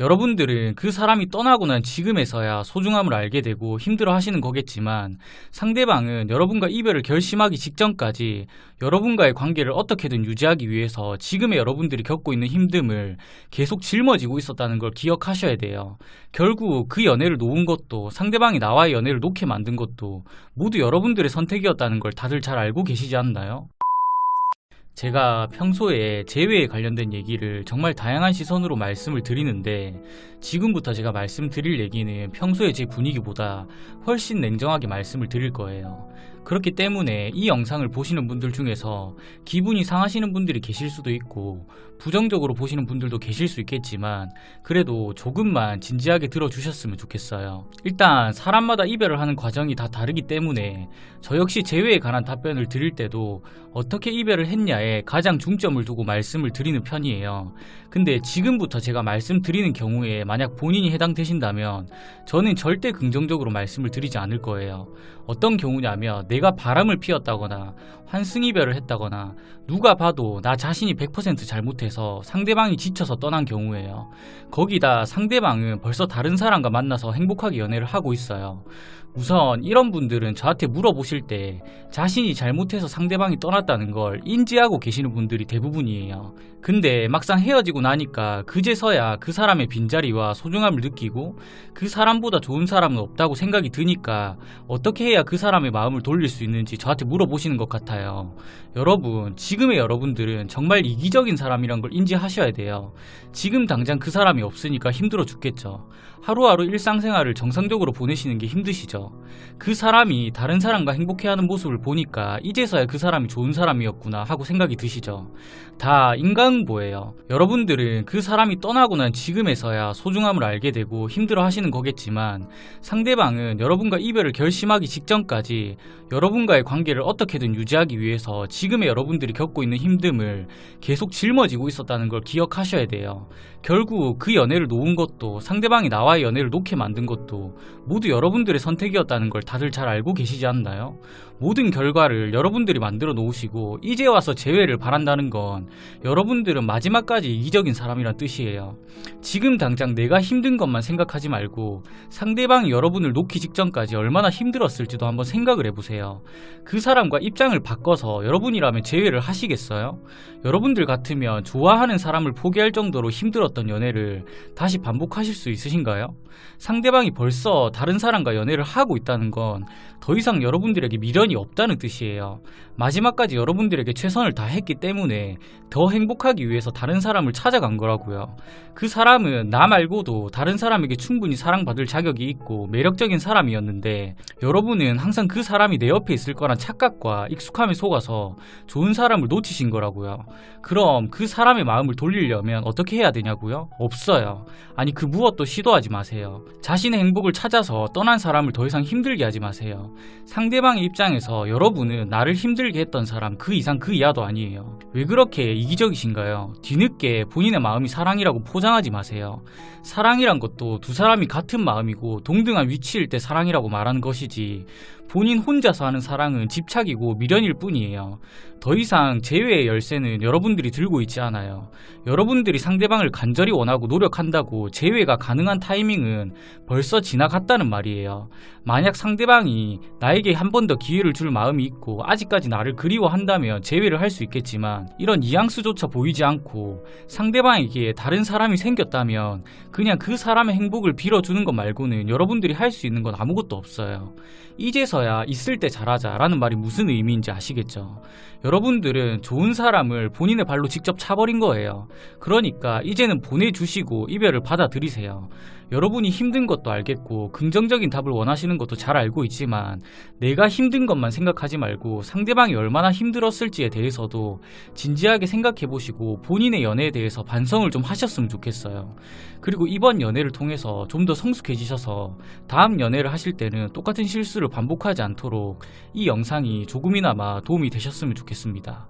여러분들은 그 사람이 떠나고 난 지금에서야 소중함을 알게 되고 힘들어 하시는 거겠지만 상대방은 여러분과 이별을 결심하기 직전까지 여러분과의 관계를 어떻게든 유지하기 위해서 지금의 여러분들이 겪고 있는 힘듦을 계속 짊어지고 있었다는 걸 기억하셔야 돼요. 결국 그 연애를 놓은 것도 상대방이 나와의 연애를 놓게 만든 것도 모두 여러분들의 선택이었다는 걸 다들 잘 알고 계시지 않나요? 제가 평소에 재회에 관련된 얘기를 정말 다양한 시선으로 말씀을 드리는데 지금부터 제가 말씀드릴 얘기는 평소에 제 분위기보다 훨씬 냉정하게 말씀을 드릴 거예요. 그렇기 때문에 이 영상을 보시는 분들 중에서 기분이 상하시는 분들이 계실 수도 있고 부정적으로 보시는 분들도 계실 수 있겠지만 그래도 조금만 진지하게 들어주셨으면 좋겠어요. 일단 사람마다 이별을 하는 과정이 다 다르기 때문에 저 역시 재회에 관한 답변을 드릴 때도 어떻게 이별을 했냐에 가장 중점을 두고 말씀을 드리는 편이에요. 근데 지금부터 제가 말씀드리는 경우에 만약 본인이 해당되신다면 저는 절대 긍정적으로 말씀을 드리지 않을 거예요. 어떤 경우냐면 내가 바람을 피웠다거나 환승이별을 했다거나 누가 봐도 나 자신이 100% 잘못해서 상대방이 지쳐서 떠난 경우예요. 거기다 상대방은 벌써 다른 사람과 만나서 행복하게 연애를 하고 있어요. 우선 이런 분들은 저한테 물어보실 때 자신이 잘못해서 상대방이 떠났다는 걸 인지하고 계시는 분들이 대부분이에요. 근데 막상 헤어지고 나니까 그제서야 그 사람의 빈자리와 소중함을 느끼고 그 사람보다 좋은 사람은 없다고 생각이 드니까 어떻게 해야 그 사람의 마음을 돌릴 수 있는지 저한테 물어보시는 것 같아요. 여러분, 지금의 여러분들은 정말 이기적인 사람이란 걸 인지하셔야 돼요. 지금 당장 그 사람이 없으니까 힘들어 죽겠죠. 하루하루 일상생활을 정상적으로 보내시는 게 힘드시죠. 그 사람이 다른 사람과 행복해하는 모습을 보니까 이제서야 그 사람이 좋은 사람이었구나 하고 생각이 드시죠. 다 인간응보예요. 여러분들은 그 사람이 떠나고 난 지금에서야 소중함을 알게 되고 힘들어 하시는 거겠지만 상대방은 여러분과 이별을 결심하기 직전까지 여러분과의 관계를 어떻게든 유지하기 위해서 지금의 여러분들이 겪고 있는 힘듦을 계속 짊어지고 있었다는 걸 기억하셔야 돼요. 결국 그 연애를 놓은 것도 상대방이 나와의 연애를 놓게 만든 것도 모두 여러분들의 선택이었다는 걸 다들 잘 알고 계시지 않나요? 모든 결과를 여러분들이 만들어 놓으시고 이제 와서 재회를 바란다는 건 여러분들은 마지막까지 이기적인 사람이란 뜻이에요. 지금 당장 내가 힘든 것만 생각하지 말고 상대방이 여러분을 놓기 직전까지 얼마나 힘들었을지도 한번 생각을 해보세요. 그 사람과 입장을 바꿔서 여러분이라면 재회를 하시겠어요? 여러분들 같으면 좋아하는 사람을 포기할 정도로 힘들었던 연애를 다시 반복하실 수 있으신가요? 상대방이 벌써 다른 사람과 연애를 하고 있다는 건 더 이상 여러분들에게 미련이 없다는 뜻이에요. 마지막까지 여러분들에게 최선을 다했기 때문에 더 행복하기 위해서 다른 사람을 찾아간 거라고요. 그 사람은 나 말고도 다른 사람에게 충분히 사랑받을 자격이 있고 매력적인 사람이었는데 여러분은 항상 그 사람이 내 옆에 있을 거란 착각과 익숙함에 속아서 좋은 사람을 놓치신 거라고요. 그럼 그 사람의 마음을 돌리려면 어떻게 해야 되냐고요? 없어요. 아니 그 무엇도 시도하지 마세요. 자신의 행복을 찾아서 떠난 사람을 더 이상 힘들게 하지 마세요. 상대방의 입장에서 여러분은 나를 힘들게 했던 사람 그 이상 그 이하도 아니에요. 왜 그렇게 이기적이신가요? 뒤늦게 본인의 마음이 사랑이라고 포장하지 마세요. 사랑이란 것도 두 사람이 같은 마음이고 동등한 위치일 때 사랑이라고 말하는 것이지 본인 혼자서 하는 사랑은 집착이고 미련일 뿐이에요. 더 이상 재회의 열쇠는 여러분들이 들고 있지 않아요. 여러분들이 상대방을 간절히 원하고 노력한다고 재회가 가능한 타이밍은 벌써 지나갔다는 말이에요. 만약 상대방이 나에게 한 번 더 기회를 줄 마음이 있고 아직까지 나를 그리워한다면 재회를 할 수 있겠지만 이런 뉘앙스조차 보이지 않고 상대방에게 다른 사람이 생겼다면 그냥 그 사람의 행복을 빌어주는 것 말고는 여러분들이 할 수 있는 건 아무것도 없어요. 이제서야 있을 때 잘하자라는 말이 무슨 의미인지 아시겠죠? 여러분들은 좋은 사람을 본인의 발로 직접 차버린 거예요. 그러니까 이제는 보내주시고 이별을 받아들이세요. 여러분이 힘든 것도 알겠고 긍정적인 답을 원하시는 것도 잘 알고 있지만 내가 힘든 것만 생각하지 말고 상대방이 얼마나 힘들었을지에 대해서도 진지하게 생각해 보시고 본인의 연애에 대해서 반성을 좀 하셨으면 좋겠어요. 그리고 이번 연애를 통해서 좀 더 성숙해지셔서 다음 연애를 하실 때는 똑같은 실수를 반복하지 않도록 이 영상이 조금이나마 도움이 되셨으면 좋겠습니다.